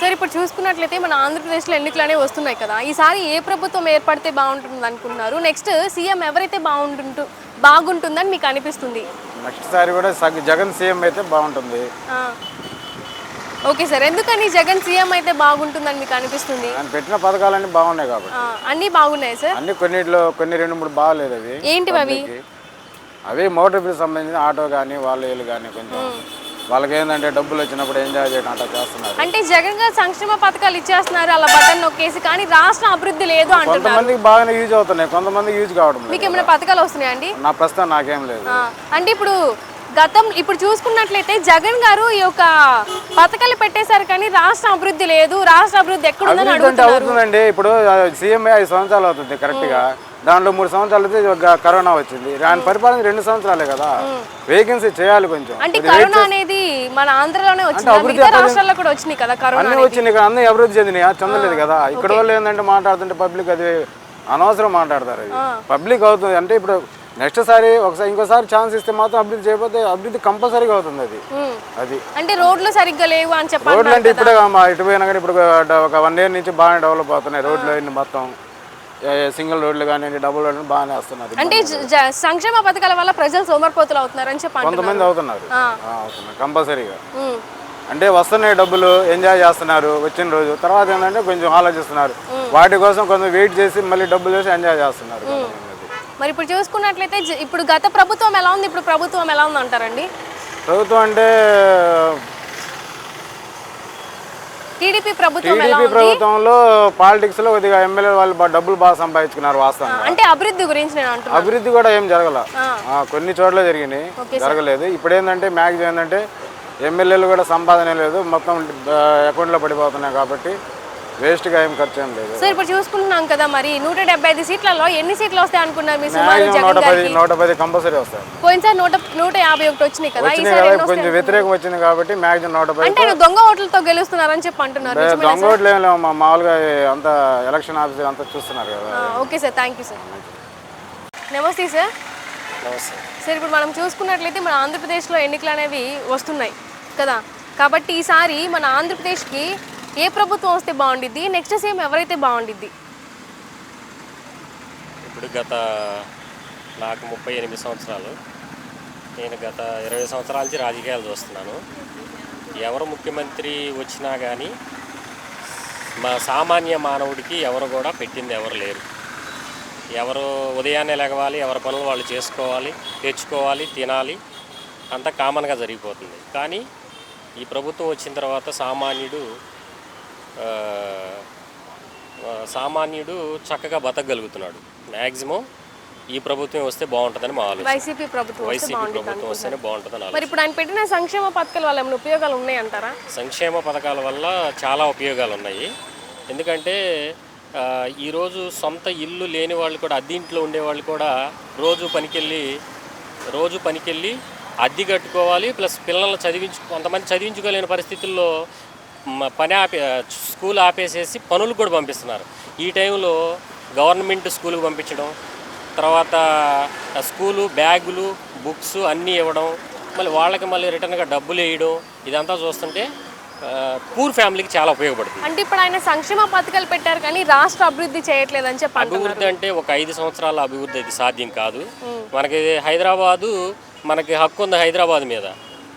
Sir ఇప్పుడు చూసుకున్నట్లయితే మన ఆంధ్రప్రదేశ్లో ఎన్నికలు అనేవి వస్తున్నాయి కదా. ఈసారి ఏ ప్రభుత్వం ఏర్పడితే బాగుంటుంది అనుకుంటున్నారు? నెక్స్ట్ సీఎం ఎవరైతే బాగుంటుంటు బాగుంటుందని మీకు అనిపిస్తుంది? నెక్స్ట్ సారి కూడా జగన్ సీఎం అయితే బాగుంటుంది. ఓకే సార్ ఎందుకని జగన్ సీఎం అయితే బాగుంటుందని మీకు అనిపిస్తుంది? పెట్టిన పథకాలన్నీ బాగున్నాయి కాబట్టి. అన్నీ బాగున్నాయి సార్? అన్ని కొన్నిట్లో కొన్ని రెండు మూడు బాగాలేదు అవి. ఏంటివి అవి. అవి మోటార్ బిల్ సంబంధించిన ఆటో కానీ వాళ్ళ వీళ్ళు కానీ కొంచెం వాళ్ళకి ఏంటంటే డబ్బులు వచ్చినప్పుడు ఎంజాయ్ చేయడం అట్లా చేస్తున్నారు. అంటే జగన్ గారు సంక్షేమ పథకాలు ఇచ్చేస్తున్నారు అలా బటన్ నొక్కేసి కానీ రాష్ట్ర అభివృద్ధి లేదు కొంతమందికి బాగానే యూజ్ అవుతున్నాయి కొంతమందికి యూజ్ కావడం మీకు ఏమైనా పథకాలు వస్తున్నాయండి నా ప్రస్తుతం నాకేం లేదు. అంటే ఇప్పుడు గతం ఇప్పుడు చూసుకున్నట్లయితే జగన్ గారు ఈ యొక్క పథకాలు పెట్టేశారు కానీ రాష్ట్ర అభివృద్ధి లేదు రాష్ట్ర అభివృద్ధి అభివృద్ధి అంటే అడుగుతున్నారు. అవుతుందండి. ఇప్పుడు సీఎం ఐదు సంవత్సరాలు అవుతుంది కరెక్ట్గా. దాంట్లో మూడు సంవత్సరాలు అయితే కరోనా వచ్చింది. ఆయన పరిపాలన రెండు సంవత్సరాలే కదా. వేకెన్సీ చేయాలి కొంచెం. అంటే కరోనా అనేది మన ఆంధ్రలోనే వచ్చింది? రాష్ట్రాల్లో కూడా వచ్చినాయి కదా కరోనా అన్ని అన్ని అభివృద్ధి చెందినాయి? చెందలేదు కదా. ఇక్కడ వాళ్ళు ఏంటంటే మాట్లాడుతుంటే పబ్లిక్ అది అనవసరం మాట్లాడతారు పబ్లిక్ అవుతుంది. అంటే ఇప్పుడు నెక్స్ట్ సారి ఒకసారి ఇంకోసారి ఛాన్స్ ఇస్తే మాత్రం అభివృద్ధి చేయకపోతే అభివృద్ధి కంపల్సరీగా అవుతుంది అది. అది. అంటే రోడ్లు సరిగ్గా లేవు అని చెప్పాలి రోడ్లు అంటే ఇప్పుడే ఇటు పోయినా కానీ ఇప్పుడు ఒక- వన్ ఇయర్ నుంచి బాగానే డెవలప్ అవుతున్నాయి రోడ్లు అన్ని మొత్తం. సింగిల్ రోడ్లు కానీ డబుల్ రోడ్లు బాగానే వస్తున్నారు. అంటే జ- సంక్షేమ పథకాల వల్ల ప్రజలు సోమరిపోతులు అవుతున్నారు అని చెప్పి అంటున్నారు. కొంతమంది అవుతున్నారు. ఆ. ఆ, అవుతున్నారు. కంపల్సరీగా. ఉమ్. అంటే వస్తున్నాయి డబ్బులు ఎంజాయ్ చేస్తున్నారు వచ్చిన రోజు. తర్వాత ఏంటంటే కొంచెం ఆలోచిస్తున్నారు. వాటి కోసం కొంచెం వెయిట్ చేసి మళ్ళీ డబ్బులు చేసి ఎంజాయ్ చేస్తున్నారు కొంతమంది. మరి ఇప్పుడు చూసుకున్నట్లయితే జ- ఇప్పుడు గత ప్రభుత్వం ఎలా ఉంది? ఇప్పుడు ప్రభుత్వం ఎలా ఉంది అంటారండి ప్రభుత్వం అంటే టీడీపీ ప్రభుత్వం ప్రభుత్వంలో పాలిటిక్స్లో కొద్దిగా ఎమ్మెల్యే వాళ్ళు డబ్బులు బాగా సంపాదించుకున్నారు వాస్తవంగా. అంటే అభివృద్ధి గురించి నేను అభివృద్ధి కూడా ఏం జరగల. కొన్ని చోట్ల జరిగినాయి. జరగలేదు. ఇప్పుడు ఏంటంటే మ్యాక్సిమం ఏంటంటే ఎమ్మెల్యేలు కూడా సంపాదన లేదు. మొత్తం అకౌంట్లో పడిపోతున్నాయి కాబట్టి వేస్ట్గా ఏం ఖర్చు ఏం లేదు. సార్ ఇప్పుడు చూసుకుంటున్నాం కదా మరి నూట డెబ్బై ఐదు సీట్లలో ఎన్ని సీట్లు వస్తాయి అనుకున్నారు మీ సుమారు నూట జగన్ పది గారికి? నూట పది కంపల్సరీ వస్తాయి. పోయినసారి నూట నూట యాభై ఒకటి వచ్చినాయి కదా వచ్చినాయి ఈసారి కదా ఎన్ని కొంచెం వస్తాయి వ్యతిరేకం వచ్చింది కాబట్టి మ్యాక్సిమం నూట పది అంటే దొంగ ఓట్లతో గెలుస్తున్నారని చెప్పి అంటున్నారు. నిజమేనా దొంగ ఓట్లు ఏం లేవు మా మామూలుగా అంత ఎలక్షన్ ఆఫీసర్ అంతా చూస్తున్నారు కదా. ఆ, okay sir thank you sir. నమస్తే సార్. సార్ ఇప్పుడు మనం చూసుకున్నట్లయితే మన ఆంధ్రప్రదేశ్లో ఎన్నికలు అనేవి వస్తున్నాయి కదా. కాబట్టి ఈసారి మన ఆంధ్రప్రదేశ్కి ఏ ప్రభుత్వం వస్తే బాగుండిద్ది? నెక్స్ట్ సీఎం ఎవరైతే బాగుండిద్ది? ఇప్పుడు గత నాకు ముప్పై ఎనిమిది సంవత్సరాలు. నేను గత ఇరవై సంవత్సరాల నుంచి రాజకీయాలు చూస్తున్నాను. ఎవరు ముఖ్యమంత్రి వచ్చినా కానీ మా సామాన్య మానవుడికి ఎవరు కూడా పెట్టింది ఎవరు లేరు. ఎవరు ఉదయాన్నే లెగవాలి ఎవరి పనులు వాళ్ళు చేసుకోవాలి తెచ్చుకోవాలి తినాలి అంతా కామన్గా జరిగిపోతుంది. కానీ ఈ ప్రభుత్వం వచ్చిన తర్వాత సామాన్యుడు సామాన్యుడు చక్కగా బతకగలుగుతున్నాడు. మ్యాక్సిమం ఈ ప్రభుత్వం వస్తే బాగుంటుందని మా ఆలోచన. వైసీపీ ప్రభుత్వం వస్తే వైసీపీ ప్రభుత్వం వస్తేనే బాగుంటుందని మరి ఇప్పుడు ఆయన పెట్టిన సంక్షేమ పథకాల వల్ల ఏమైనా ఉపయోగాలు ఉన్నాయంటారా? సంక్షేమ పథకాల వల్ల చాలా ఉపయోగాలు ఉన్నాయి. ఎందుకంటే ఈరోజు సొంత ఇల్లు లేని వాళ్ళు కూడా అద్దీంట్లో ఉండేవాళ్ళు కూడా రోజు పనికెళ్ళి రోజు పనికెళ్ళి అద్దె కట్టుకోవాలి ప్లస్ పిల్లల్ని చదివించు కొంతమంది చదివించుకోలేని పరిస్థితుల్లో పని ఆపే స్కూల్ ఆపేసేసి పనులు కూడా పంపిస్తున్నారు. ఈ టైంలో గవర్నమెంట్ స్కూల్కి పంపించడం తర్వాత స్కూలు బ్యాగులు బుక్స్ అన్నీ ఇవ్వడం మళ్ళీ వాళ్ళకి మళ్ళీ రిటర్న్గా డబ్బులు వేయడం ఇదంతా చూస్తుంటే పూర్ ఫ్యామిలీకి చాలా ఉపయోగపడుతుంది. అంటే ఇప్పుడు ఆయన సంక్షేమ పథకాలు పెట్టారు కానీ రాష్ట్ర అభివృద్ధి చేయట్లేదని చెప్పి అభివృద్ధి అంటే ఒక ఐదు సంవత్సరాల అభివృద్ధి అది సాధ్యం కాదు. మనకి హైదరాబాదు మనకి హక్కు ఉంది హైదరాబాద్ మీద.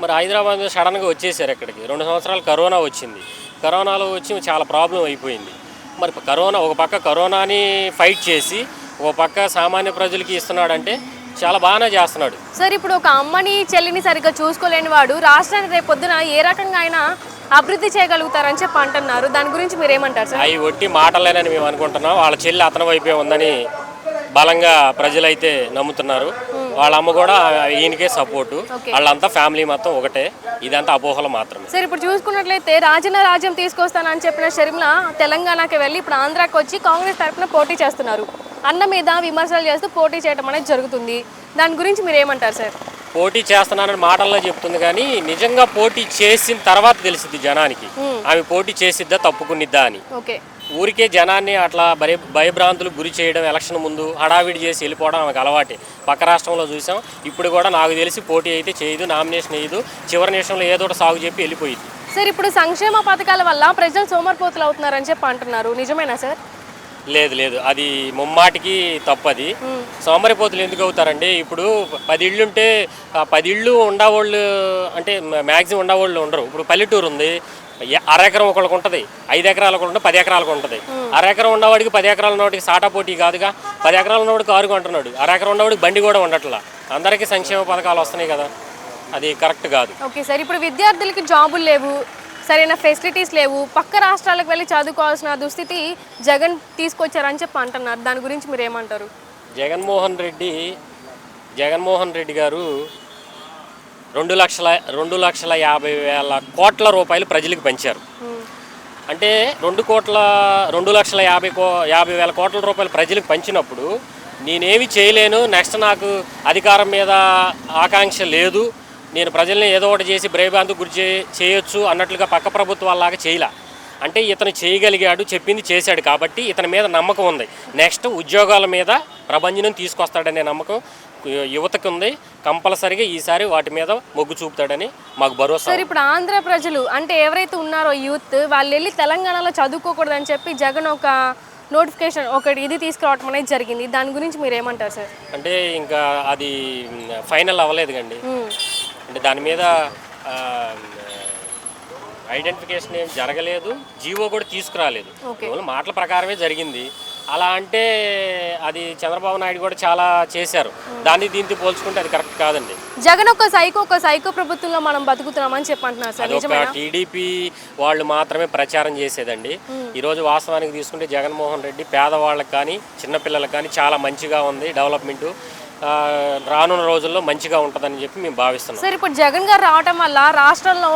మరి హైదరాబాద్ సడన్గా వచ్చేసారు ఇక్కడికి రెండు సంవత్సరాలు కరోనా వచ్చింది. కరోనాలో వచ్చి చాలా ప్రాబ్లం అయిపోయింది. మరి కరోనా ఒక పక్క కరోనాని ఫైట్ చేసి ఒక పక్క సామాన్య ప్రజలకి ఇస్తున్నాడంటే చాలా బాగానే చేస్తున్నాడు. సార్ ఇప్పుడు ఒక అమ్మని చెల్లిని సరిగ్గా చూసుకోలేని వాడు రాష్ట్రాన్ని రేపు పొద్దున ఏ రకంగా అయినా అభివృద్ధి చేయగలుగుతారని చెప్పి అంటున్నారు. దాని గురించి మీరు ఏమంటారు సార్? అవి ఒట్టి మాటలేనని మేము అనుకుంటున్నాం. వాళ్ళ చెల్లి అతని వైపే ఉందని బలంగా ప్రజలైతే నమ్ముతున్నారు. వాళ్ళ అమ్మ కూడా ఈయనకే సపోర్టు. వాళ్ళంతా ఫ్యామిలీ మొత్తం ఒకటే. ఇదంతా అపోహలు మాత్రమే. సార్ ఇప్పుడు చూసుకున్నట్లయితే రాజన్న రాజ్యం తీసుకొస్తానని చెప్పిన షర్మిల తెలంగాణకి వెళ్ళి ఇప్పుడు ఆంధ్రాకి వచ్చి కాంగ్రెస్ తరఫున పోటీ చేస్తున్నారు. అన్న మీద విమర్శలు చేస్తూ పోటీ చేయడం అనేది జరుగుతుంది. దాని గురించి మీరు ఏమంటారు సార్? పోటీ చేస్తున్నానని మాటల్లో చెప్తుంది కానీ నిజంగా పోటీ చేసిన తర్వాత తెలిసింది జనానికి. ఆమె పోటీ చేసిద్దా తప్పుకునిద్దా అని. ఓకే. ఊరికే జనాన్ని అట్లా భయ భయభ్రాంతులకు గురి చేయడం ఎలక్షన్ ముందు హడావిడి చేసి వెళ్ళిపోవడం ఆమెకు అలవాటే. పక్క రాష్ట్రంలో చూసాం. ఇప్పుడు కూడా నాకు తెలిసి పోటీ అయితే చేయదు నామినేషన్ వేయదు. చివరి నిమిషంలో ఏదో ఒకటి సాగు చెప్పి వెళ్ళిపోయింది. సార్ ఇప్పుడు సంక్షేమ పథకాల వల్ల ప్రజలు సోమరిపోతులు అవుతున్నారని చెప్పి అంటున్నారు. నిజమేనా సార్? లేదు లేదు. అది ముమ్మాటికి తప్పది. సోమరిపోతులు ఎందుకు అవుతారండి? ఇప్పుడు పది ఇళ్ళు ఉంటే ఆ పది ఇళ్ళు ఉండవాళ్ళు అంటే మ్యాక్సిమం ఉండవాళ్ళు ఉండరు. ఇప్పుడు పల్లెటూరు ఉంది. ఎ- అర ఎకరం ఒకళ్ళకి ఉంటుంది ఐదు ఎకరాలకు ఉంటుంది పది ఎకరాలకు ఉంటుంది. అర ఎకరం ఉన్నవాడికి పది ఎకరాల ఉన్నవాడికి సాటా పోటీ కాదుగా పది ఎకరాలు ఉన్నవాడికి కారు కొంటున్నాడు అర ఎకరం ఉన్నవాడికి బండి కూడా ఉండట్లా. అందరికీ సంక్షేమ పథకాలు వస్తున్నాయి కదా. అది కరెక్ట్ కాదు. ఓకే సార్ ఇప్పుడు విద్యార్థులకి జాబులు లేవు సరైన ఫెసిలిటీస్ లేవు పక్క రాష్ట్రాలకు వెళ్ళి చదువుకోవాల్సిన దుస్థితి జగన్ తీసుకొచ్చారని చెప్పి అంటున్నారు. దాని గురించి మీరు ఏమంటారు? జగన్మోహన్ రెడ్డి జగన్మోహన్ రెడ్డి గారు రెండు లక్షల రెండు లక్షల యాభై వేల కోట్ల రూపాయలు ప్రజలకు పంచారు. అంటే రెండు కోట్ల రెండు లక్షల యాభై కో యాభై వేల కోట్ల రూపాయలు ప్రజలకు పంచినప్పుడు నేనేమి చేయలేను నెక్స్ట్ నాకు అధికారం మీద ఆకాంక్ష లేదు నేను ప్రజల్ని ఏదో ఒకటి చేసి బ్రేబాంతు గురి చే చేయొచ్చు అన్నట్లుగా పక్క ప్రభుత్వాలాగా చేయలే. అంటే ఇతను చేయగలిగాడు చెప్పింది చేశాడు కాబట్టి ఇతని మీద నమ్మకం ఉంది. నెక్స్ట్ ఉద్యోగాల మీద ప్రభంజనం తీసుకొస్తాడనే నమ్మకం యువతకు ఉంది. కంపల్సరిగా ఈసారి వాటి మీద మొగ్గు చూపుతాడని మాకు భరోసా సార్ ఇప్పుడు ఆంధ్ర ప్రజలు అంటే ఎవరైతే ఉన్నారో యూత్ వాళ్ళు వెళ్ళి తెలంగాణలో చదువుకోకూడదని చెప్పి జగన్ ఒక నోటిఫికేషన్ ఒకటి ఇది తీసుకురావడం అనేది జరిగింది. దాని గురించి మీరు ఏమంటారు సార్? అంటే ఇంకా అది ఫైనల్ అవ్వలేదు కండి. అంటే దాని మీద ఐడెంటిఫికేషన్ ఏం జరగలేదు. జీవో కూడా తీసుకురాలేదు. మాటల ప్రకారమే జరిగింది. అలా అంటే అది చంద్రబాబు నాయుడు కూడా చాలా చేశారు. దాన్ని దీంతో పోల్చుకుంటే అది కరెక్ట్ కాదండి. జగన్ ఒక సైకో ఒక సైకో ప్రభుత్వంలో మనం బతుకుతున్నామని చెప్పి అంటున్నారు సార్ నిజమేనా? టీడీపీ వాళ్ళు మాత్రమే ప్రచారం చేసేదండి. ఈరోజు వాస్తవానికి తీసుకుంటే జగన్మోహన్ రెడ్డి పేదవాళ్ళకి కానీ చిన్నపిల్లలకు కానీ చాలా మంచిగా ఉంది డెవలప్మెంట్. రానున్న రోజుల్లో మంచిగా ఉంటుందని చెప్పి మేము భావిస్తున్నాం. సార్ ఇప్పుడు జగన్ గారు రావటం వల్ల రాష్ట్రంలో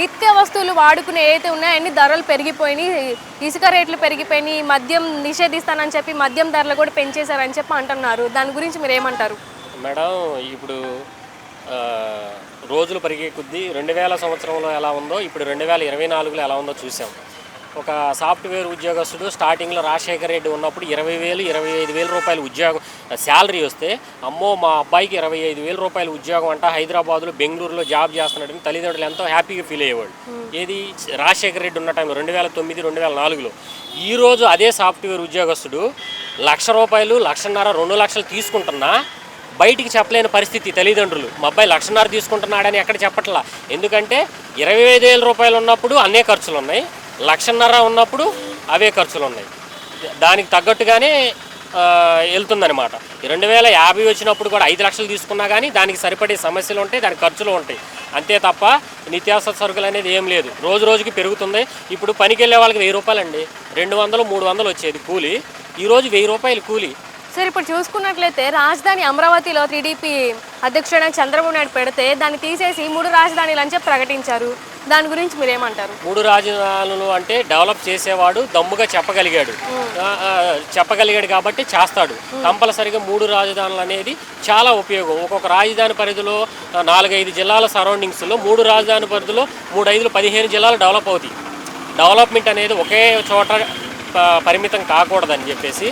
నిత్య వస్తువులు వాడుకునే ఏవైతే ఉన్నాయో అన్ని ధరలు పెరిగిపోయినాయి ఇసుక రేట్లు పెరిగిపోయినాయి మద్యం నిషేధిస్తానని చెప్పి మద్యం ధరలు కూడా పెంచేశారని చెప్పి అంటున్నారు. దాని గురించి మీరు ఏమంటారు? మేడం ఇప్పుడు రోజులు పెరిగే కొద్దీ రెండు వేల సంవత్సరంలో ఎలా ఉందో ఇప్పుడు రెండు వేల ఇరవై నాలుగులో ఎలా ఉందో చూసాం. ఒక సాఫ్ట్వేర్ ఉద్యోగస్తుడు స్టార్టింగ్లో రాజశేఖర రెడ్డి ఉన్నప్పుడు ఇరవై వేలు ఇరవై ఐదు వేల రూపాయలు ఉద్యోగం శాలరీ వస్తే అమ్మో మా అబ్బాయికి ఇరవై ఐదు వేల రూపాయల ఉద్యోగం అంట హైదరాబాద్లో బెంగళూరులో జాబ్ చేస్తున్నాడని తల్లిదండ్రులు ఎంతో హ్యాపీగా ఫీల్ అయ్యేవాళ్ళు. ఏది? రాజశేఖర రెడ్డి ఉన్న టైంలో రెండు వేల తొమ్మిది రెండు వేల నాలుగులో. ఈరోజు అదే సాఫ్ట్వేర్ ఉద్యోగస్తుడు లక్ష రూపాయలు లక్షన్నర రెండు లక్షలు తీసుకుంటున్నా బయటికి చెప్పలేని పరిస్థితి తల్లిదండ్రులు. మా అబ్బాయి లక్షన్నర తీసుకుంటున్నాడని ఎక్కడ చెప్పట్లా? ఎందుకంటే ఇరవై ఐదు వేల రూపాయలు ఉన్నప్పుడు అన్నే ఖర్చులు ఉన్నాయి లక్షన్నర ఉన్నప్పుడు అవే ఖర్చులు ఉన్నాయి దానికి తగ్గట్టుగానే వెళ్తుందనమాట రెండు వేల యాభై వచ్చినప్పుడు కూడా ఐదు లక్షలు తీసుకున్నా కానీ దానికి సరిపడే సమస్యలు ఉంటాయి దానికి ఖర్చులు ఉంటాయి. అంతే తప్ప నిత్యావసర సరుకులు అనేది ఏం లేదు. రోజు రోజుకి పెరుగుతుంది. ఇప్పుడు పనికి వెళ్ళే వాళ్ళకి వెయ్యి రూపాయలు అండి రెండు వందలు మూడు వందలు వచ్చేది కూలి. ఈరోజు వెయ్యి రూపాయలు కూలి. సార్ ఇప్పుడు చూసుకున్నట్లయితే రాజధాని అమరావతిలో టీడీపీ అధ్యక్షుడైన చంద్రబాబు నాయుడు పెడితే దాన్ని తీసేసి మూడు రాజధానులు అని చెప్పి ప్రకటించారు. దాని గురించి మీరు ఏమంటారు మూడు రాజధానులు అంటే డెవలప్ చేసేవాడు దమ్ముగా చెప్పగలిగాడు. చెప్పగలిగాడు కాబట్టి చేస్తాడు. కంపల్సరిగా మూడు రాజధానులు అనేది చాలా ఉపయోగం. ఒక్కొక్క రాజధాని పరిధిలో నాలుగైదు జిల్లాల సరౌండింగ్స్లో మూడు రాజధాని పరిధిలో మూడు ఐదులు పదిహేను జిల్లాలు డెవలప్ అవుతాయి. డెవలప్మెంట్ అనేది ఒకే చోట పరిమితం కాకూడదని చెప్పేసి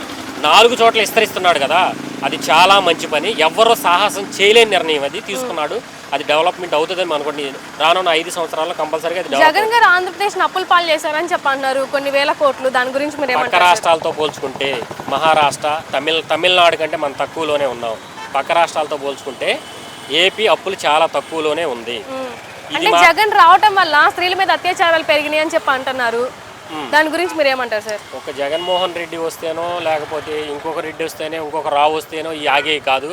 నాలుగు చోట్ల విస్తరిస్తున్నాడు కదా అది చాలా మంచి పని. ఎవ్వరూ సాహసం చేయలేని నిర్ణయం అది తీసుకున్నాడు. అది డెవలప్మెంట్ అవుతుందని అనుకోండి రానున్న ఐదు సంవత్సరాల్లో కంపల్సరీగా అది జగన్ గారు ఆంధ్రప్రదేశ్ అప్పులు పాలు చేశారని చెప్పి అన్నారు కొన్ని వేల కోట్లు దాని గురించి మీరు పక్క రాష్ట్రాలతో పోల్చుకుంటే మహారాష్ట్ర తమిళ తమిళనాడు కంటే మనం తక్కువలోనే ఉన్నాం. పక్క రాష్ట్రాలతో పోల్చుకుంటే ఏపీ అప్పులు చాలా తక్కువలోనే ఉంది. అంటే జగన్ రావటం వల్ల స్త్రీల మీద అత్యాచారాలు పెరిగినాయి అని చెప్పి అంటున్నారు. దాని గురించి మీరు ఏమంటారు సార్? ఒక జగన్మోహన్ రెడ్డి వస్తేనో లేకపోతే ఇంకొక రెడ్డి వస్తేనే ఇంకొక రావు వస్తేనో ఈ ఆగే కాదు.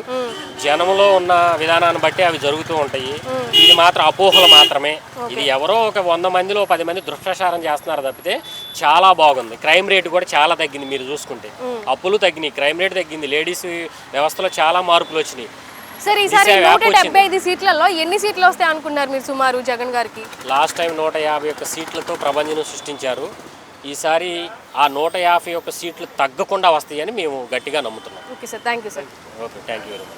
జనంలో ఉన్న విధానాన్ని బట్టి అవి జరుగుతూ ఉంటాయి. ఇది మాత్రం అపోహలు మాత్రమే. ఇది ఎవరో ఒక వంద మందిలో పది మంది దుష్ప్రచారం చేస్తున్నారు తప్పితే చాలా బాగుంది. క్రైమ్ రేట్ కూడా చాలా తగ్గింది మీరు చూసుకుంటే. అప్పులు తగ్గినాయి. క్రైమ్ రేట్ తగ్గింది. లేడీస్ వ్యవస్థలో చాలా మార్పులు వచ్చినాయి. సార్ ఈసారి నూట. డెబ్బై ఐదు సీట్లలో ఎన్ని సీట్లు వస్తాయి అనుకున్నారు మీరు సుమారు జగన్ గారికి? లాస్ట్ టైం నూట యాభై ఒక్క సీట్లతో ప్రభంజనం సృష్టించారు. ఈసారి ఆ నూట యాభై ఒక్క సీట్లు తగ్గకుండా వస్తాయని మేము గట్టిగా నమ్ముతున్నాం. Okay sir thank you sir. Okay thank you very much.